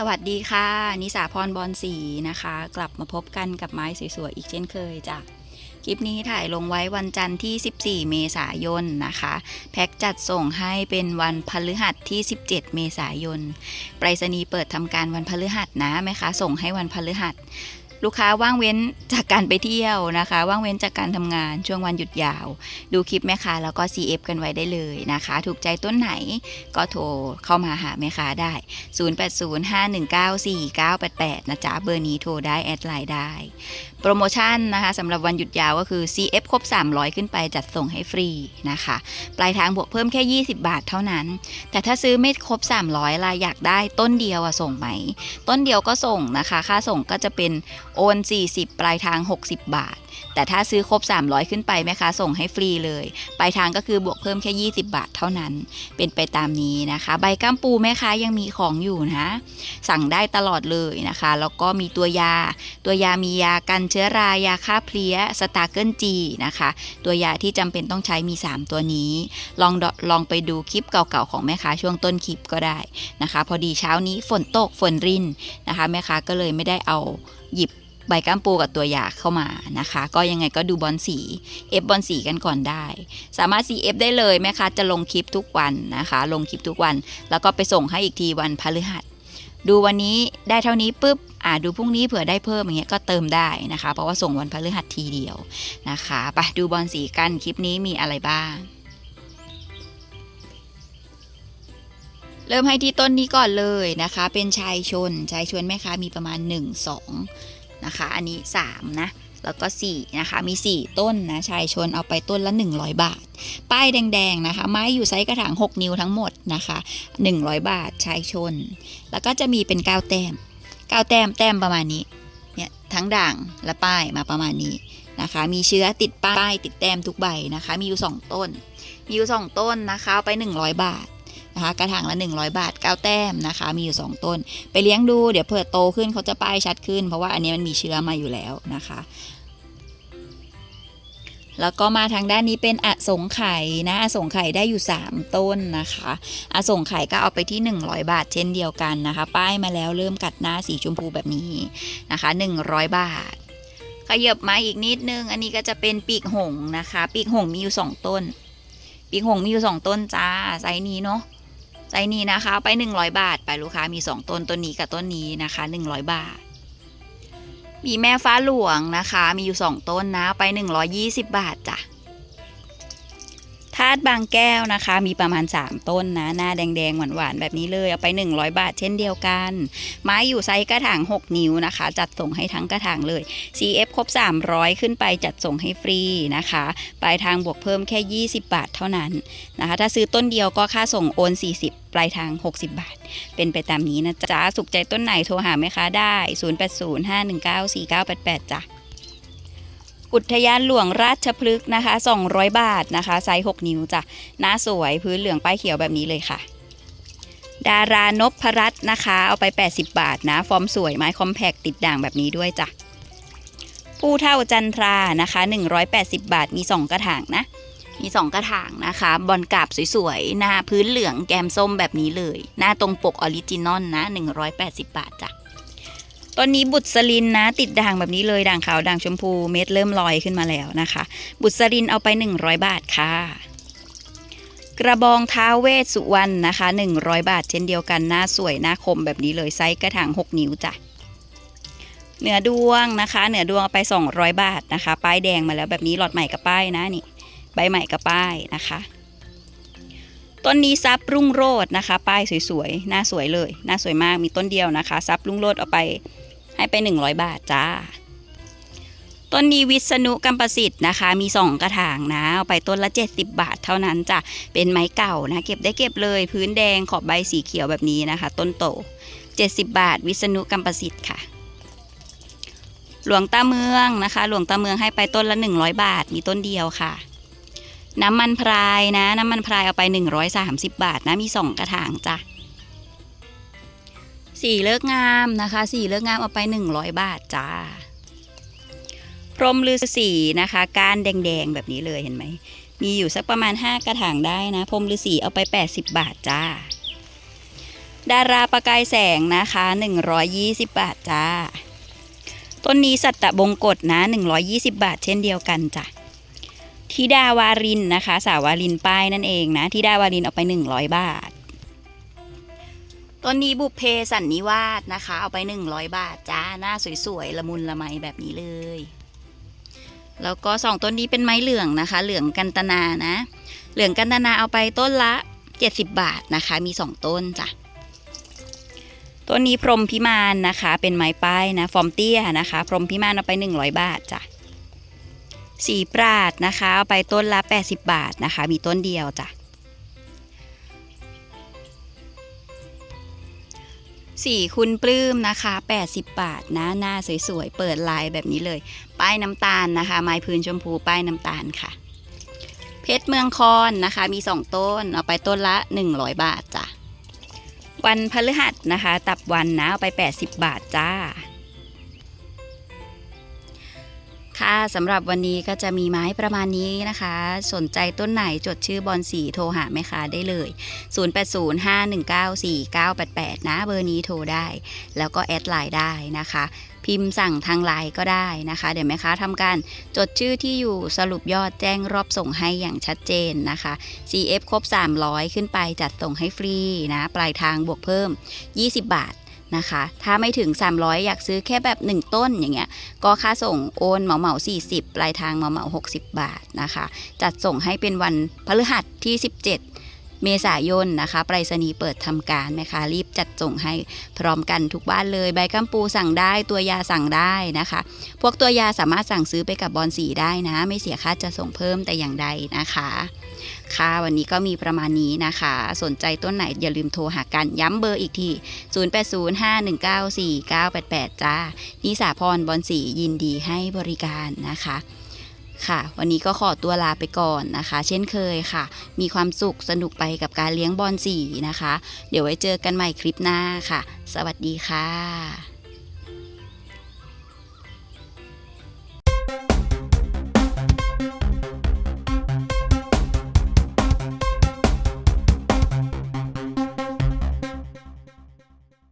สวัสดีค่ะ นิสาพรบอลสีนะคะ กลับมาพบกันกับไม้สวยๆอีกเช่นเคยจ้ะคลิปนี้ถ่ายลงไว้วันจันทร์ที่ 14 เมษายนนะคะ แพ็กจัดส่งให้เป็นวันพฤหัสที่ 17 เมษายนไปรษณีย์เปิดทำการวันพฤหัสนะแม่ค้าส่งให้วันพฤหัส ลูกค้าว่างเว้นจากการไปเที่ยวนะคะ ว่างเว้นจากการทำงานช่วงวันหยุดยาว ดูคลิปแม่ค้าแล้วก็ CF กันไว้ได้เลยนะคะ ถูกใจต้นไหนก็โทรเข้ามาหาแม่ค้าได้ 0805194988 นะจ๊ะ เบอร์นี้โทรได้แอดไลน์ได้ โปรโมชั่นนะคะสำหรับวันหยุดยาวก็คือ CF ครบ 300 ขึ้นไปจัดส่งให้ฟรีนะคะ ปลายทางบวกเพิ่มแค่ 20 บาทเท่านั้น แต่ถ้าซื้อไม่ครบ 300ล่ะอยากได้ต้นเดียวอะส่งไหม ต้นเดียวก็ส่งนะคะ ค่าส่งก็จะเป็นโอน 40 ปลายทาง 60 บาท แต่ถ้าซื้อครบ 300 ขึ้นไปแม่ค้าส่งให้ฟรีเลย ปลายทางก็คือบวกเพิ่มแค่ 20 บาทเท่านั้น เป็นไปตามนี้นะคะ ใบก้ามปูแม่ค้ายังมีของอยู่นะ สั่งได้ตลอดเลยนะคะ แล้วก็มีตัวยา ตัวยามียากันเชื้อรายาฆ่าเพลี้ยสตาร์เกิลจีนะคะ ตัวยาที่จำเป็นต้องใช้มี 3 ตัวนี้ ลองลองไปดูคลิปเก่าๆของแม่ค้าช่วงต้นคลิปก็ได้นะคะ พอดีเช้านี้ฝนตกฝนรินนะคะ แม่ค้าก็เลยไม่ได้เอาหยิบ ใบก้ามปูกับตัวยาเข้ามานะคะ ก็ยังไงก็ดูบอลสีเอฟบอลสีกันก่อนได้ สามารถ CF ได้เลยแม่ค้าจะลงคลิปทุกวันนะคะ ลงคลิปทุกวัน แล้วก็ไปส่งให้อีกทีวันพฤหัสดูวันนี้ได้เท่านี้ปุ๊บอ่าดูพรุ่งนี้เผื่อได้เพิ่มอย่างเงี้ยก็เติมได้นะคะ เพราะว่าส่งวันพฤหัสทีเดียวนะคะไปดูบอลสีกันคลิปนี้มีอะไรบ้างเริ่มให้ที่ต้นนี้ก่อนเลยนะคะ เป็นชายชน ชายชนแม่ค้ามีประมาณ 1 2 นะคะ อันนี้ 3 นะ แล้วก็ 4 นะคะ มี 4 ต้นนะ ชายชนเอาไปต้นละ 100 บาท ป้ายแดงๆนะคะ ไม้อยู่ไซส์กระถาง 6 นิ้วทั้งหมดนะคะ 100 บาทชายชน แล้วก็จะมีเป็น9แต้ม9แต้มแต้มประมาณนี้ เนี่ยทั้งด่างและป้ายมาประมาณนี้นะคะ มีเชื้อติดป้ายติดแต้มทุกใบนะคะ มีอยู่ 2 ต้น มีอยู่ 2 ต้นนะคะ ไป 100 บาท นะคะกระถางละ 100 บาท 9 แต้มนะคะ มีอยู่ 2 ต้น ไปเลี้ยงดูเดี๋ยวเผื่อโตขึ้นเขาจะป้ายชัดขึ้น เพราะว่าอันนี้มันมีเชื้อมาอยู่แล้วนะคะแล้วก็มาทางด้านนี้เป็นอสงไข่นะอสงไข่ได้อยู่ 3 ต้นนะคะอสงไข่ก็เอาไปที่ 100 บาทเช่นเดียวกันนะคะ ป้ายมาแล้วเริ่มกัดหน้าสีชมพูแบบนี้นะคะ 100 บาท ขยับมาอีกนิดนึง อันนี้ก็จะเป็นปีกหงนะคะ ปีกหงมีอยู่ 2 ต้น ปีกหงมีอยู่ 2 ต้นจ้าไซส์นี้เนาะ ไซนี้นะคะ ไป 100 บาท ไปลูกค้ามี 2 ต้นต้นนี้กับต้นนี้นะคะ 100 บาท มีแม่ฟ้าหลวงนะคะ มีอยู่ 2 ต้นนะ ไป 120 บาทจ้ะ ธาตุบางแก้วนะคะ มีประมาณ 3 ต้นนะ หน้าแดงๆ หวานๆ แบบนี้เลย เอาไป 100 บาทเช่นเดียวกัน ไม้อยู่ไซส์กระถาง 6 นิ้วนะคะ จัดส่งให้ทั้งกระถางเลย CF ครบ 300 ขึ้นไปจัดส่งให้ฟรีนะคะ ปลายทางบวกเพิ่มแค่ 20 บาทเท่านั้นนะคะ ถ้าซื้อต้นเดียวก็ค่าส่งโอน 40 ปลายทาง 60 บาท เป็นไปตามนี้นะจ๊ะ สุขใจต้นไหนโทรหาแม่ค้าได้ 0805194988 จ้ะ อุทยานหลวงราชพฤกษ์นะคะ 200 บาทนะคะไซส์6นิ้วจ้ะหน้าสวยพื้นเหลืองป้ายเขียวแบบนี้เลยค่ะ ดารานพรัตน์นะคะ เอาไป 80 บาทนะ ฟอร์มสวยไม้คอมแพกติดด่างแบบนี้ด้วยจ้ะผู้เท่าจันทรานะคะ 180 บาทมี 2 กระถางนะ มี 2 กระถางนะคะ บอลกาบสวยๆหน้าพื้นเหลืองแกมส้มแบบนี้เลย หน้าตรงปกออริจินอลนะ 180 บาทจ้ะ ต้นนี้บุตรสลินนะ ติดด่างแบบนี้เลยด่างขาวด่างชมพูเม็ดเริ่มลอยขึ้นมาแล้วนะคะ บุตรสลินเอาไป 100 บาทค่ะ กระบองท้าเวสสุวรรณนะคะ 100 บาท เช่นเดียวกันหน้าสวยหน้าคมแบบนี้เลยไซส์กระถาง 6 นิ้วจ้ะเหนือดวงนะคะ เหนือดวงเอาไป 200 บาทนะคะ ป้ายแดงมาแล้วแบบนี้หลอดใหม่กับป้ายนะนี่ใบใหม่กับป้ายนะคะต้นนี้ซับรุ่งโรจน์นะคะ ป้ายสวยๆหน้าสวยเลยหน้าสวยมากมีต้นเดียวนะคะ ซับรุ่งโรจน์เอาไป ให้ไป 100 บาทจ้า ต้นนี้วิษณุกัมประสิทธิ์นะคะ มี 2 กระถางนะ เอาไปต้นละ 70 บาทเท่านั้นจ้ะ เป็นไม้เก่านะ เก็บได้เก็บเลย พื้นแดงขอบใบสีเขียวแบบนี้นะคะ ต้นโต 70 บาท วิษณุกัมประสิทธิ์ค่ะ หลวงตาเมืองนะคะ หลวงตาเมืองให้ไปต้นละ 100 บาท มีต้นเดียวค่ะน้ำมันพรายนะ น้ำมันพรายเอาไป 130 บาทนะ มี 2 กระถางจ้ะ สีเลิกงามนะคะสีเลิกงามเอาไป 100 บาทจ้า พรหมฤาษีนะคะก้านแดงๆแบบนี้เลยเห็นไหม มีอยู่สักประมาณ 5 กระถางได้นะ พรหมฤาษีเอาไป 80 บาทจ้า ดาราประกายแสงนะคะ 120 บาทจ้า ต้นนี้สัตตบงกฎนะ 120 บาทเช่นเดียวกันจ้ะทิดาวารินนะคะ สาวารินป้ายนั่นเองนะทิดาวารินเอาไป 100 บาท ต้นนี้บุพเพสันนิวาสนะคะ เอาไป 100 บาทจ้าหน้าสวยๆ ละมุนละไมแบบนี้เลย แล้วก็สองต้นนี้เป็นไม้เหลืองนะคะ เหลืองกันตนานะ เหลืองกันตนาเอาไปต้นละ 70 บาทนะคะ มี 2 ต้นจ้ะต้นนี้พรมพิมานนะคะ เป็นไม้ป้ายนะฟอร์มเตี้ยนะคะ พรมพิมานเอาไป 100 บาทจ้ะสีปราดนะคะ เอาไปต้นละ 80 บาทนะคะ มีต้นเดียวจ้ะ สีคุณปลื้มนะคะ 80 บาทนะหน้าสวยๆ เปิดลายแบบนี้เลย ป้ายน้ำตาลนะคะ ไม้พื้นชมพูป้ายน้ำตาลค่ะ เพชรเมืองคอนนะคะ มี 2 ต้น เอาไปต้นละ 100 บาทจ้ะวันพฤหัสนะคะ ตับวันนะ เอาไป 80 บาทจ้า ค่ะสำหรับวันนี้ก็จะมีไม้ประมาณนี้นะคะ สนใจต้นไหนจดชื่อบอลสีโทรหาแม่ค้าได้เลย 0805194988 นะเบอร์นี้โทรได้ แล้วก็แอดไลน์ได้นะคะ พิมพ์สั่งทางไลน์ก็ได้นะคะ เดี๋ยวแม่ค้าทำการจดชื่อที่อยู่สรุปยอดแจ้งรอบส่งให้อย่างชัดเจนนะคะ CF ครบ 300 ขึ้นไปจัดส่งให้ฟรีนะ ปลายทางบวกเพิ่ม 20 บาท นะคะ ถ้าไม่ถึง 300 อยากซื้อแค่แบบ 1 ต้นอย่างเงี้ย ก็ค่าส่งโอนเหมาเหมา40 ปลายทางเหมาเหมา60 บาทนะคะ จัดส่งให้เป็นวันพฤหัสที่ 17 เมษายนนะคะไปรษณีย์เปิดทำการนะคะ รีบจัดส่งให้พร้อมกันทุกบ้านเลย ใบกัมปูสั่งได้ ตัวยาสั่งได้นะคะ พวกตัวยาสามารถสั่งซื้อไปกับบอลสีได้นะ ไม่เสียค่าจะส่งเพิ่มแต่อย่างใดนะคะ ค่ะ วันนี้ก็มีประมาณนี้นะคะ สนใจต้นไหนอย่าลืมโทรหากันย้ำเบอร์อีกที 0805194988 จ้านิสาพรบอลสียินดีให้บริการนะคะค่ะ วันนี้ก็ขอตัวลาไปก่อนนะคะ เช่นเคยค่ะ มีความสุขสนุกไปกับการเลี้ยงบอลสีนะคะ เดี๋ยวไว้เจอกันใหม่คลิปหน้าค่ะ สวัสดีค่ะ